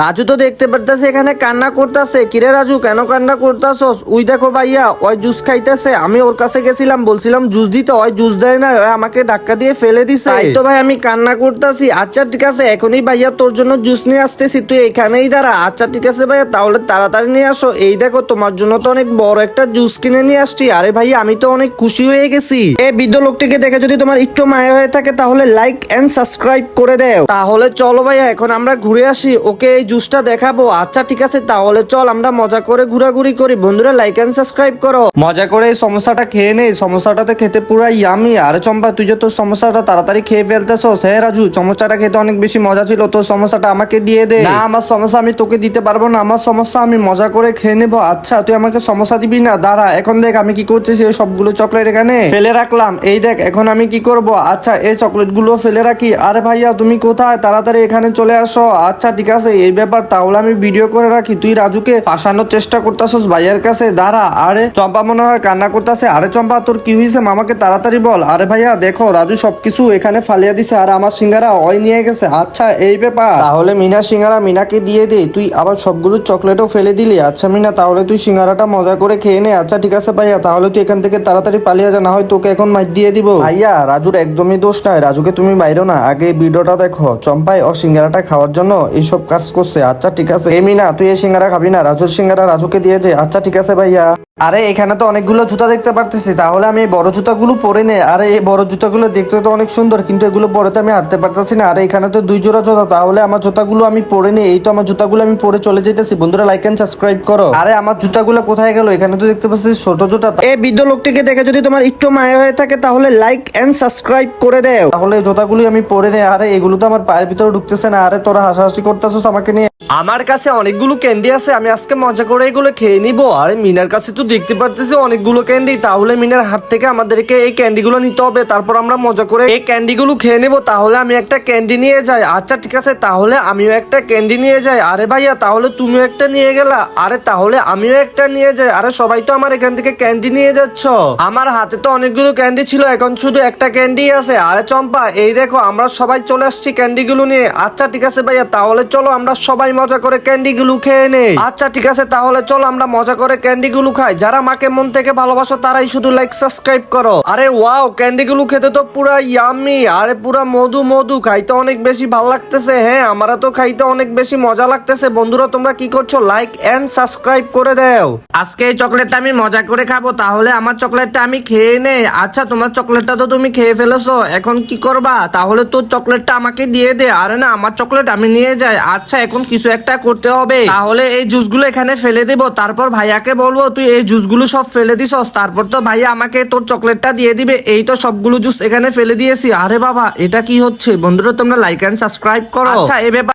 রাজু তো দেখতে পারতেছে এখানে কান্না করতেছে। কিরে রাজু কেন কান্না করতেছস? উই দেখো ভাইয়া ওই জুস খাইতেছে। আমি ওর কাছে গেছিলাম বলছিলাম জুস দিতে। ওই জুস দেয় না ওই আমাকে ধাক্কা দিয়ে ফেলে দিছে। তাই তো ভাই আমি কান্না করতেছি। আচ্ছা ঠিক আছে এখনই ভাইয়া তোর জন্য জুস নিয়ে আসতেছি। তুই এখানেই দাঁড়া। আচ্ছা ঠিক আছে ভাইয়া তাহলে তাড়াতাড়ি নিয়ে আসো। এই দেখো তোমার জন্য তো অনেক বড় একটা জুস কিনে নিয়ে আসছি। আরে ভাইয়া আমি তো অনেক খুশি হয়ে গেছি। এই বৃদ্ধ লোকটিকে দেখে যদি তোমার একটু মায়া হয়ে থাকে তাহলে লাইক এন্ড সাবস্ক্রাইব করে দেও। তাহলে চলো ভাইয়া এখন আমরা ঘুরে আসি। ওকে এই জুসটা দেখাবো। আচ্ছা ঠিক আছে, তাহলে চল, আমরা মজা করে ঘোরাঘুরি করি। বন্ধুরা লাইক এন্ড সাবস্ক্রাইব করো। মজা করে এই সমস্যাটা খেয়ে নেই সমস্যাটাতে খেতে পুরো ইয়ামি আরে চম্পা, তুই যে তোর সমস্যাটা তাড়াতাড়ি খেয়ে ফেলতেছ হ্যাঁ রাজু, সমস্যাটা খেতে অনেক বেশি মজা ছিল। তোর সমস্যাটা আমাকে দিয়ে দে। না, আমার সমস্যা আমি তোকে দিতে পারব না। আমার সমস্যা আমি মজা করে খেয়ে নেব। আচ্ছা তুই আমাকে সমস্যা দিবি না? দাঁড়া, এখন দেখ আমি কি করতেছি ওই সবগুলো চকলেট এখানে ফেলে রাখলাম। এই দেখ, এখন আমি কি করব? আচ্ছা এই চকলেটগুলো ফেলে রাখি। আরে ভাইয়া, তুমি কোথায়? তাড়াতাড়ি এখানে চলে আসো। আচ্ছা ঠিক আছে, এই ব্যাপার তাহলে আমি ভিডিও করে রাখি। তুই রাজুকে ফাঁসানোর চেষ্টা করতেছস ভাইয়ের কাছে। দাঁড়া, আরে চম্পা মনে হয় কান্না করতেছে। আরে চম্পা, তোর কি হয়েছে মামাকে তাড়াতাড়ি বল। আরে ভাইয়া, দেখো, রাজু সবকিছু এখানে ফালিয়ে দিছে আর আমার সিঙ্গারা ওই নিয়ে গেছে। আচ্ছা এই ব্যাপার। তাহলে মিনা সিঙ্গারা মিনাকে দিয়ে দে। তুই আবার সবগুলো চকলেটও ফেলে দিলি। আচ্ছা মিনা, তাহলে তুই সিঙ্গারাটা মজা করে খেয়ে নে। আচ্ছা ঠিক আছে ভাইয়া, তাহলে তুই এখান থেকে তাড়াতাড়ি পালিয়ে যা না হয় তোকে এখন মাইর দিয়ে দিব। ভাইয়া, রাজুর একদমই দোষ নাই। রাজুকে তুমি বাইরো না। আগে এই ভিডিওটা দেখো। চম্পাই ও সিঙ্গারাটা খাওয়ার জন্য এইসব কাজ করছে আচ্ছা ঠিক আছে। এই মিনা, তুই এই সিঙ্গারা খাবি না? রাজুর সিঙ্গারা রাজুকে দিয়ে দে আচ্ছা ঠিক আছে ভাইয়া। আরে, এখানে তো অনেকগুলো জুতা দেখতে পারতেছি। তাহলে আমি বড় জুতাগুলো পরে নে। আরে, এই বড় জুতাগুলো দেখতে তো অনেক সুন্দর, কিন্তু এগুলো পরে তো আমি হাঁটতে পারতেছি না। আরে, এখানে তো দুই জোড়া জুতা। তাহলে আমার জুতাগুলো আমি পরে নেই এই তো আমার জুতাগুলো আমি পরে চলে যেতেছি বন্ধুরা লাইক এন্ড সাবস্ক্রাইব করো। আরে, আমার জুতাগুলো কোথায় গেল? এখানে তো দেখতে পাচ্ছি ছোট জুতা। এই বৃদ্ধ লোকটিকে দেখে যদি তোমার একটু মায়া হয়ে থাকে, তাহলে লাইক এন্ড সাবস্ক্রাইব করে দেও। তাহলে জুতাগুলি আমি পরে নে। আরে, এগুলো তো আমার পায়ের ভিতরে ঢুকতেছে না। আরে, তোরা হাসাহাসি করতেছিস আমাকে নিয়ে। আমার কাছে অনেকগুলো ক্যান্ডি আছে, আমি আজকে মজা করে এগুলো খেয়ে নিব। আরে মিনার কাছে তো দেখতে পারতেছি অনেকগুলো ক্যান্ডি, তাহলে মিনার হাত থেকে আমাদেরকে এই ক্যান্ডিগুলো নিতে হবে। তারপর আমরা মজা করে এই ক্যান্ডিগুলো খেয়ে নেব, তাহলে আমি একটা ক্যান্ডি নিয়ে যাই। আচ্ছা ঠিক আছে, তাহলে আমিও একটা ক্যান্ডি নিয়ে যাই। আরে ভাইয়া, তাহলে তুমিও একটা নিয়ে গেলা। আরে, তাহলে আমিও একটা নিয়ে যাই। আরে, সবাই তো আমার এখান থেকে ক্যান্ডি নিয়ে যাচ্ছ। আমার হাতে তো অনেকগুলো ক্যান্ডি ছিল, এখন শুধু একটা ক্যান্ডি আছে। আরে চম্পা, এই দেখো, আমরা সবাই চলে আসছি ক্যান্ডিগুলো নিয়ে। আচ্ছা ঠিক আছে ভাইয়া, তাহলে চলো, আমরা সবাই মজা করে ক্যান্ডিগুলো খেয়ে নেই। আচ্ছা ঠিক আছে, তাহলে চল আমরা মজা করে ক্যান্ডিগুলো খাই। যারা মাকে মন থেকে ভালোবাসো, তারাই শুধু লাইক সাবস্ক্রাইব করো। আরে ওয়াও ক্যান্ডিগুলো খেতে তো পুরা ইয়ামি আরে, পুরা মধু মধু। খাইতে অনেক বেশি ভালো লাগতেছে হ্যাঁ আমারা তো খাইতে অনেক বেশি মজা লাগতেছে। বন্ধুরা, তোমরা কি করছ? লাইক এন্ড সাবস্ক্রাইব করে দাও। আজকে এই চকলেটটা আমি মজা করে খাব, তাহলে আমার চকলেটটা আমি খেয়ে নেই আচ্ছা তোমার চকলেটটা তো তুমি খেয়ে ফেলেছো, এখন কি করবা? তাহলে তোর চকলেটটা আমাকে দিয়ে দে। আরে না, আমার চকলেট আমি নিয়ে যাই। আচ্ছা এখন কিছু একটা করতে হবে। তাহলে এই জুসগুলো এখানে ফেলে দেবো। তারপর ভাইয়াকে বলব, তুই এই জুসগুলো সব ফেলে দিছস। তারপর তো ভাইয়া আমাকে তোর চকলেটটা দিয়ে দিবে। এই তো সবগুলো জুস এখানে ফেলে দিয়েছি। আরে বাবা, এটা কি হচ্ছে? বন্ধুরা, তোমরা লাইক এন্ড সাবস্ক্রাইব করো। আচ্ছা এ ব্যাপার